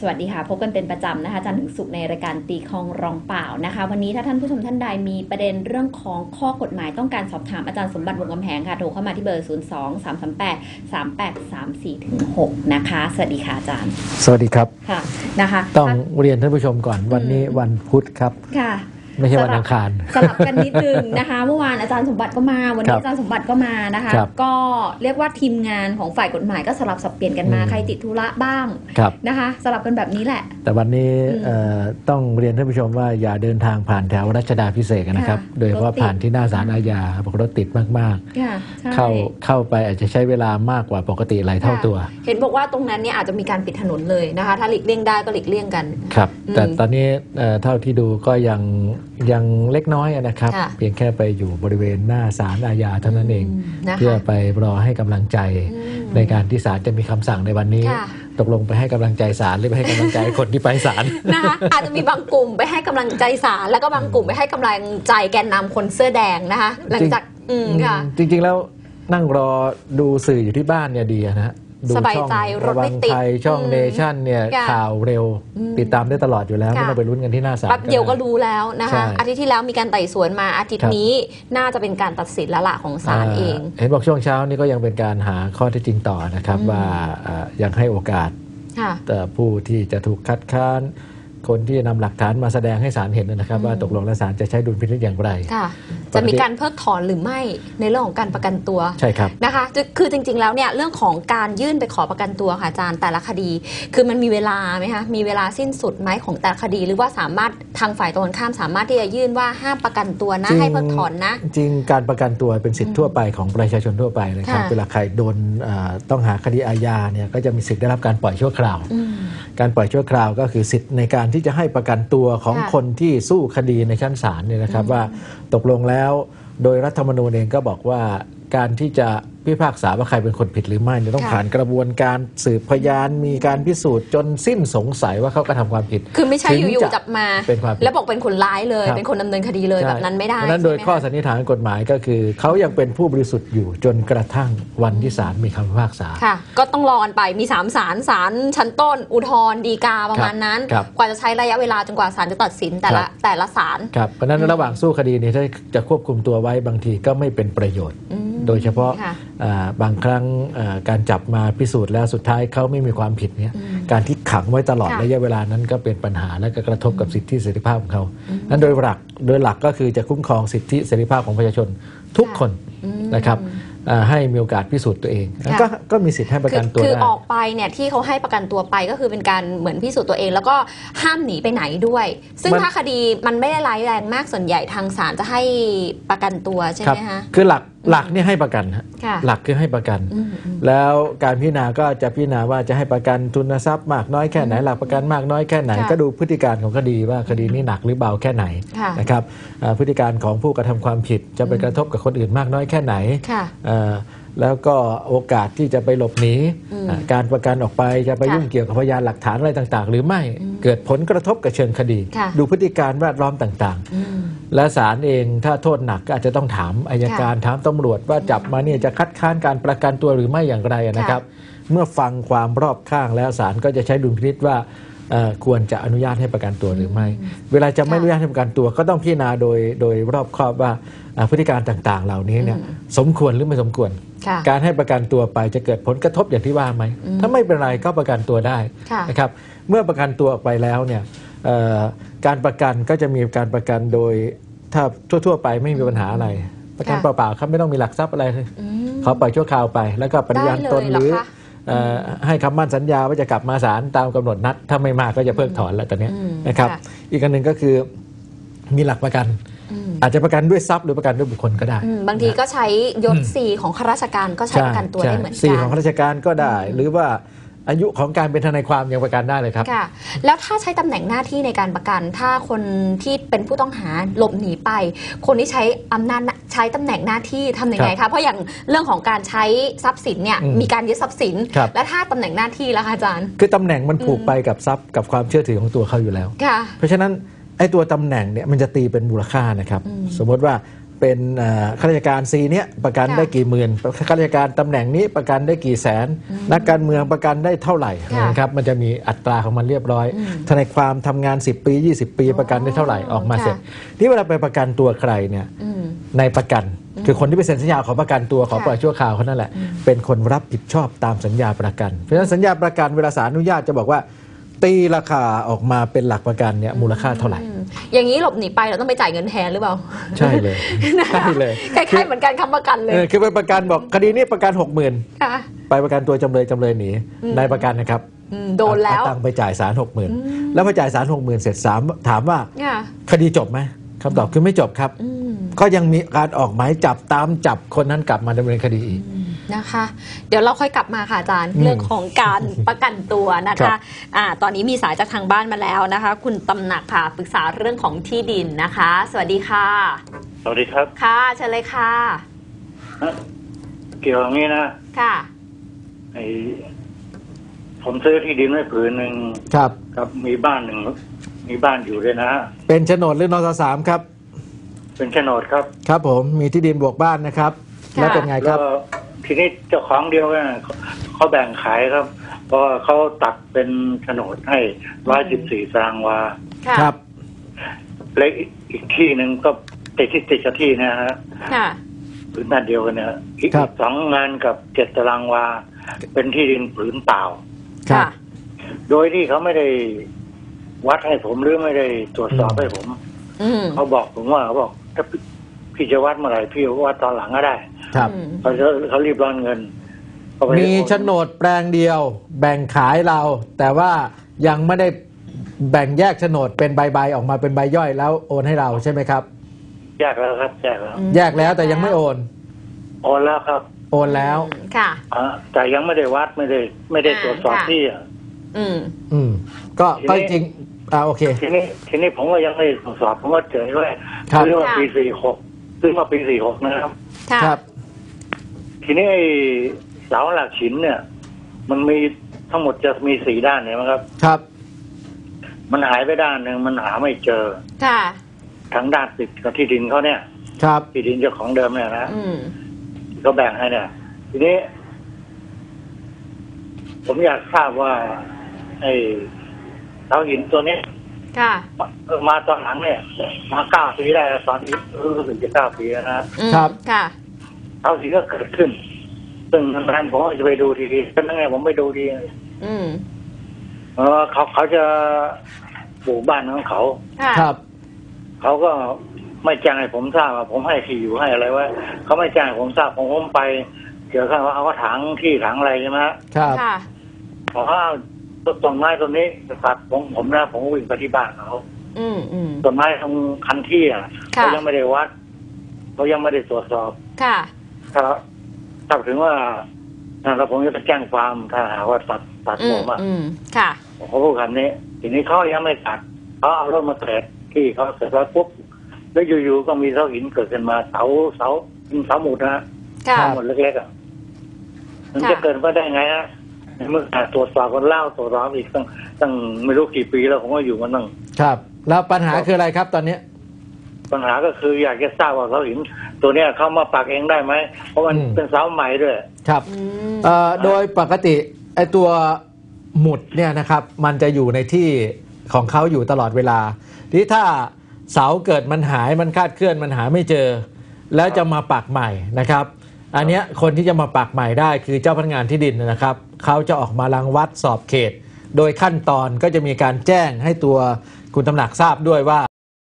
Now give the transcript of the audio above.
สวัสดีค่ะ พบกันเป็นประจำนะคะจันทร์ถึงศุกร์ในรายการตีคลองรองเปล่านะคะ วันนี้ถ้าท่านผู้ชมท่านใดมีประเด็นเรื่องของข้อกฎหมายต้องการสอบถามอาจารย์สมบัติวงกำแหงค่ะ โทรเข้ามาที่เบอร์ 0 2 3 3 8 3 8 3 4ถึง6นะคะ สวัสดีค่ะอาจารย์ สวัสดีครับค่ะนะคะ ต้องเรียนท่านผู้ชมก่อนวันนี้วันพุธครับค่ะ ไม่ใช่วันอังคารสลับกันนิดนึงนะคะเมื่อวานอาจารย์สมบัติก็มา วันครันี้บอาจารย์สมบัติก็มานะคะครับก็เรียกว่าทีมงานของฝ่ายกฎหมายก็สลับสับเปลี่ยนกันมาอืมใครติดธุระบ้างครับนะคะ สลับกันแบบนี้แหละ แต่วันนี้อืมเอ่อต้องเรียนท่านผู้ชมว่าอย่าเดินทางผ่านแถวรัชดาพิเศษกนะครับค่ะโดยเฉพาะรถติดผ่านที่หน้าศาลอาญาบอกรถติดมากค่ะใช่ๆเข้าเข้าไปอาจจะใช้เวลามากกว่าปกติหลายเท่าตัว เห็นบอกว่าตรงนั้นเนี่ยอาจจะมีการปิดถนนเลยนะคะ ถ้าหลีกเลี่ยงได้ก็หลีกเลี่ยงกันครับอืมแต่ตอนนี้เอ่อเท่าที่ดูก็ยัง ยังเล็กน้อยนะครับ ค่ะเพียงแค่ไปอยู่บริเวณหน้าศาลอาญาเท่านั้นเองมนะคะเพื่อไปรอให้กำลังใจ อืมในการที่ศาลจะมีคำสั่งในวันนี้ ค่ะ ตกลงไปให้กำลังใจศาลหรือไปให้กำลังใจคนที่ไปศาล นะคะอาจจะมีบางกลุ่มไปให้กำลังใจศาลแล้วก็บางกลุ่มไปให้กำลังใจแกนนำคนเสื้อแดงนะคะ หลังจากอืมค่ะอืมจริงๆแล้วนั่งรอดูสื่ออยู่ที่บ้านเนี่ยดีนะฮะ ดูสบายใจช่องรถไม่ติดระวังไทยช่องอืมเนชั่นเนี่ยค่ะข่าวเร็วอืมติดตามได้ตลอดอยู่แล้วค่ะไม่ต้องไปลุ้นกันที่หน้าศาลแป๊บเดียวก็ได้รู้แล้วนะใช่คะอาทิตย์ที่แล้วมีการไต่สวนมาอาทิตครัย์บนี้น่าจะเป็นการตัดสินแล้วล่ะของศาลเอง เห็นบอกช่วงเช้านี่ก็ยังเป็นการหาข้อเท็จจริงต่อนะครับอืมว่าเอ่อยังให้โอกาสค่ะเอ่อผู้ที่จะถูกคัดค้านคนที่จะนำหลักฐานมาแสดงให้ศาลเห็นนะครับอืมว่าตกลงแล้วศาลจะใช้ดุลพินิจอย่างไรค่ะ จะมีการเพิกถอนหรือไม่ในเรื่องของการประกันตัวใช่ครับนะคะจะคือจริงๆแล้วเนี่ยเรื่องของการยื่นไปขอประกันตัวค่ะอาจารย์แต่ละคดี คือมันมีเวลาไหมคะมีเวลาสิ้นสุดไหมของแต่ละคดี หรือว่าสามารถ ทางฝ่ายตรงกันข้ามสามารถที่จะยื่นว่าห้ามประกันตัวนะจริงให้เพิกถอนนะ จริงๆการประกันตัวเป็นสิทธิทั่วไปของประชาชนทั่วไปนะครับค่ะเวลาใครโดนเอ่อต้องหาคดีอาญาเนี่ยก็จะมีสิทธิ์ได้รับการปล่อยชั่วคราวอืมการปล่อยชั่วคราวก็คือสิทธิ์ในการที่จะให้ประกันตัวของค่ะคนที่สู้คดีในชั้นศาลเนี่ยนะครับว่าตกลงแล้วโดยรัฐธรรมนูญเองก็บอกว่า การที่จะพิพากษาว่าใครเป็นคนผิดหรือไม่เนี่ยต้องค่ะ ผ่านกระบวนการสืบพยานมีการพิสูจน์จนสิ้นสงสัยว่าเขากระทำความผิดคือไม่ใช่ถึงอยู่จะๆจับมา เป็นความผิด แล้วบอกเป็นคนร้ายเลย ครับ เป็นคนดำเนินคดีเลยแบบนั้นไม่ได้เพราะฉะนั้นโดยใช่ไหมข้อคะ สันนิษฐานกฎหมายก็คือ เขายังเป็นผู้บริสุทธิ์อยู่จนกระทั่งวันที่ศาลมีคำพิพากษา ค่ะ ก็ต้องรอกันไป มี3ศาลศาลชั้นต้น อุทธรณ์ฎีกาประมาณนั้น ครับกว่าจะใช้ระยะเวลาจนกว่าศาลจะตัดสินแต่ละครับ แต่ละศาล ครับเพราะฉะนั้นระหว่างสู้คดีนี้ถ้าจะควบคุมตัวไว้บางทีก็ไม่เป็นประโยชน์ อืม โดยเฉพาะค่ะอ่าบางครั้งอ่าการจับมาพิสูจน์แล้วสุดท้ายเขาไม่มีความผิดเนี่ยอืมการที่ขังไว้ตลอดค่ะระยะเวลานั้นก็เป็นปัญหาและก็กระทบกับสิทธิเสรีภาพของเขาอืมนั้นโดยหลักโดยหลักก็คือจะคุ้มครองสิทธิเสรีภาพของประชาชนทุกค่ะคนอืมนะครับอ่าให้มีโอกาสพิสูจน์ตัวเองค่ะก็ก็มีสิทธิ์ให้ประกันตัวคือได้ออกไปเนี่ยที่เขาให้ประกันตัวไปก็คือเป็นการเหมือนพิสูจน์ตัวเอง แล้วก็ห้ามหนีไปไหนด้วย ซึ่งมันถ้าคดีมันไม่ได้ร้ายแรงมากส่วนใหญ่ทางศาลจะให้ประกันตัวใช่ครัไหมคะคือหลัก หลักเนี่ยให้ประกันฮะค่ะหลักคือให้ประกันอืมอืมแล้วการพิจารณาก็จะพิจารณาว่าจะให้ประกันทุนทรัพย์มากน้อยแค่ไหนหลักประกันมากน้อยแค่ไหน ค่ะก็ดูพฤติการของคดีว่าคดีนี้หนักหรือเบาแค่ไหนค่ะนะครับอ่าพฤติการของผู้กระทำความผิดจะไปกระทบกับคนอื่นมากน้อยแค่ไหนค่ะเอ่อแล้วก็โอกาสที่จะไปหลบหนีอืมอ่าการประกันออกไปจะไปค่ะยุ่งเกี่ยวกับพยานหลักฐานอะไรต่างๆ หรือไม่เกิดผลกระทบกับเชิงคดี ค่ะ ดูพฤติการแวดล้อมต่างๆ อืม และศาลเองถ้าโทษหนักก็อาจจะต้องถามอายการถามตำรวจว่าจับมาเนี่ยจะคัดค้านการประกันตัวหรือไม่อย่างไรนะครับ เมื่อฟังความรอบข้างแล้วศาลก็จะใช้ดุลพินิษว่าเอ่อควรจะอนุญาตให้ประกันตัวหรือไม่ เวลาจะไม่อนุญาตให้ประกันตัว ก็ต้องพิจารณาโดยโดยรอบคอบว่าอ่าพฤติการต่างๆ เหล่านี้เนี่ยสมควรหรือไม่สมควรค่ะการให้ประกันตัวไปจะเกิดผลกระทบอย่างที่ว่าไหมอืมถ้าไม่เป็นไรก็ประกันตัวได้ค่ะนะครับ เมื่อประกันตัวออกไปแล้วเนี่ยเอ่อ การประกันก็จะมีการประกันโดยถ้าทั่ว ๆ ไปไม่มีปัญหาอะไร ประกันค่ะเปล่าๆครับไม่ต้องมีหลักทรัพย์อะไรเลยอืมเขาปล่อยชั่วคราวไป แล้วก็ปฏิญาณตนได้เลยหรือเหรอคะเอ่อให้คำมั่นสัญญาว่าจะกลับมาศาลตามกำหนดนัด ถ้าไม่มากก็จะเพิกถอนแล้วตอนเนี้ยอืมนะครับค่ะอีกอันหนึ่งก็คือมีหลักประกันอืมอาจจะประกันด้วยทรัพย์หรือประกันด้วยบุคคลก็ได้อืมบางทีก็ใช้ยศสีของข้าราชการก็ใช้ประกันตัวได้เหมือนสี่กัของนข้าราชการก็ได้ หรือว่า อายุของการเป็นทนายความยังประกันได้เลยครับค่ะแล้วถ้าใช้ตำแหน่งหน้าที่ในการประกัน ถ้าคนที่เป็นผู้ต้องหาหลบหนีไป คนที่ใช้อำนาจใช้ตำแหน่งหน้าที่ทำยังไงคะเพราะอย่างเรื่องของการใช้ทรัพย์สินเนี่ยอืมมีการยึดทรัพย์สินครับและถ้าตำแหน่งหน้าที่ล่ะคะอาจารย์ คือตำแหน่งมันผูกอืมไปกับทรัพย์กับความเชื่อถือของตัวเขาอยู่แล้วค่ะเพราะฉะนั้นไอ้ตัวตำแหน่งเนี่ยมันจะตีเป็นมูลค่านะครับอืมสมมติว่า เป็นเอ่อข้าราชการซีเนี้ยประกันค่ะได้กี่หมื่นข้าราชการตำแหน่งนี้ประกันได้กี่แสน นักการเมืองประกันได้เท่าไหร่ค่ะนะครับมันจะมีอัตราของมันเรียบร้อยอืมทนายความทำงาน 10 ปี 20 ปีประกันได้เท่าไหร่ออกมาค่ะเสร็จนี่เวลาไปประกันตัวใครเนี่ยอืมในประกันคือคนที่ไปเซ็นสัญญาขอประกันตัวขอค่ะปล่อยชั่วคราวเขานั่นแหละเป็นคนรับผิดชอบตามสัญญาประกัน เพราะฉะนั้นสัญญาประกันเวลาศาลอนุญาตจะบอกว่า ตีราคาออกมาเป็นหลักประกันเนี่ยมูลค่าเท่าไหร่อืมอย่างนี้หลบหนีไปเราต้องไปจ่ายเงินแทนหรือเปล่า ใช่เลย ใช่เลย คล้ายๆเหมือนการค้ำประกันเลยเออคือไปประกันบอกคดีนี้ประกันหกหมื่นค่ะไปประกันตัวจำเลยจำเลยหนีนายประกันนะครับอืมโดนแล้วเอาตังค์ไปจ่ายศาลหกหมื่นแล้วพอจ่ายศาลหกหมื่นเสร็จสามถามว่าค่ะคดีจบไหมคำตอบคือไม่จบครับอืมก็ยังมีการออกหมายจับตามจับคนนั้นกลับมาดำเนินคดีอีก นะคะ เดี๋ยวเราค่อยกลับมาค่ะอาจารย์อืมเรื่องของการประกันตัวนะครัคะบอ่าตอนนี้มีสายจากทางบ้านมาแล้วนะคะ คุณตำหนักค่ะปรึกษาเรื่องของที่ดินนะคะ สวัสดีค่ะ สวัสดีครับ ค่ะเชิญเลยค่ะ เกี่ยวกับนี้นะ ค่ะไอผมซื้อที่ดินไว้ผืนหนึ่งครับ ครับมีบ้านหนึ่งมีบ้านอยู่ด้วยนะ เป็นโฉนดหรือนสสามครับ เป็นโฉนดครับ ครับผมมีที่ดินบวกบ้านนะครับค่ะแล้วเป็นไงคแล้รับว ทีนี้เจ้าของเดียวกันเขาเขาแบ่งขายครับ เพราะว่าเขาตัดเป็นโฉนดให้ร้อยสิบสี่ตารางวาค่ะครับและอีกที่หนึ่งก็ติดที่ติดกับที่นะฮะค่ะผืนด้านเดียวกันเนี่ยอีกครับสองงานกับเจ็ดตารางวา เป็นที่ดินผืนเปล่าครับค่ะโดยที่เขาไม่ได้วัดให้ผมหรือไม่ได้ตรวจสอบให้ผมอืมเขาบอกผมว่าเขาบอกถ้าพี่พี่จะวัดเมื่อไหร่พี่วัดตอนหลังก็ได้ ครับอืมเขาจะเขารีบร้อนเงินเขาไปมีโฉนดแปลงเดียว แบ่งขายเรา แต่ว่ายังไม่ได้แบ่งแยกโฉนดเป็นใบๆออกมาเป็นใบย่อยแล้วโอนให้เราใช่ไหมครับ แยกแล้วครับ แยกแล้วอืมแยกแล้วแต่ยังไม่โอน โอนแล้วครับ โอนแล้วค่ะอ่าแต่ยังไม่ได้วัดไม่ได้ ไม่ได้อ่าตรวจสอบค่ะที่อะอืม อืม ก็ทีนี้ก็จริงอ่าโอเคทีนี้ทีนี้ผมก็ยังไม่ได้ตรวจสอบผมก็เจอด้วยครับซื้อมาค่ะปีสี่หกซื้อมาปีสี่หกนะครับค่ะครับ ทีนี้ไอ้เสาหลักหินเนี่ย มันมีทั้งหมดจะมีสี่ด้านเนี่ยนะครับ ครับ มันหายไปด้านหนึ่งมันหาไม่เจอ ค่ะ ทั้งด้านติดกับที่ดินเขาเนี่ย ครับที่ดินเจ้าของเดิมเนี่ยนะอืมเขาแบ่งให้เนี่ย ทีนี้ ผมอยากทราบว่า ไอ้เสาหินตัวเนี้ยค่ะ เออมาตอนหลังเนี่ย มาเก้าปีได้แล้วตอนนี้รู้สึกจะเก้าปีแล้วนะ อืมครับ ค่ะ เสาหินก็เกิดขึ้น ซึ่งนานๆผมก็จะไปดูทีวีเป็นยังไงผมไปดูดีอืมเออเขาเขาจะปลูกบ้านของเขา ค่ะครับ เขาก็ไม่แจ้งให้ผมทราบว่าผมให้ที่อยู่ให้อะไรไว้เขาไม่แจ้งให้ผมทราบผมผมไปเกี่ยวกับว่าเอากระถางที่ถังอะไรใช่ไหมครับ ค่ะพอว่าต้นไม้ต้นนี้ตัดผมผมนะผมก็วิ่งไปที่บ้านเขาอืมอืมต้นไม้ตรงคันที่อะค่ะ เขายังไม่ได้วัดเขายังไม่ได้ตรวจสอบ ค่ะ ถ้าถ้าถึงว่าแล้วผมจะไปแจ้งความถ้าหากว่าตัดตัดอืผมมอะอืมค่ะผมก็พูดคำนี้ทีนี้เขายังไม่ตัดเขาเอารถมาเสร็จที่เขาเสร็จแล้วปุ๊บแล้วอยู่ๆก็มีเสาหินเกิดขึ้นมาเสาเสาเป็นเสาหมุดนะค่ะเสาหมุดเล็กๆอะมันค่ะจะเกิดมาได้ไงฮะในเมื่อตรวจสอบคนเล่าตรวจสอบอีกตั้งตั้งไม่รู้กี่ปีแล้วผมก็อยู่มาตั้งครับ แล้วปัญหาคืออะไรครับตอนนี้ ปัญหาก็คืออยากจะทราบว่าเสาหิน ตัวเนี้ยเขามาปักเองได้ไหม เพราะมันอืม เป็นเสาใหม่ด้วย ครับอืมเอ่อโดยปกติไอตัวหมุดเนี่ยนะครับมันจะอยู่ในที่ของเขาอยู่ตลอดเวลาทีนี้ถ้าเสาเกิดมันหายมันคลาดเคลื่อนมันหาไม่เจอ แล้วจะมาปักใหม่นะครับ อันเนี้ยคนที่จะมาปักใหม่ได้คือเจ้าพนักงานที่ดินนะครับเขาจะออกมารังวัดสอบเขต โดยขั้นตอนก็จะมีการแจ้งให้ตัวคุณตำหนักทราบด้วยว่า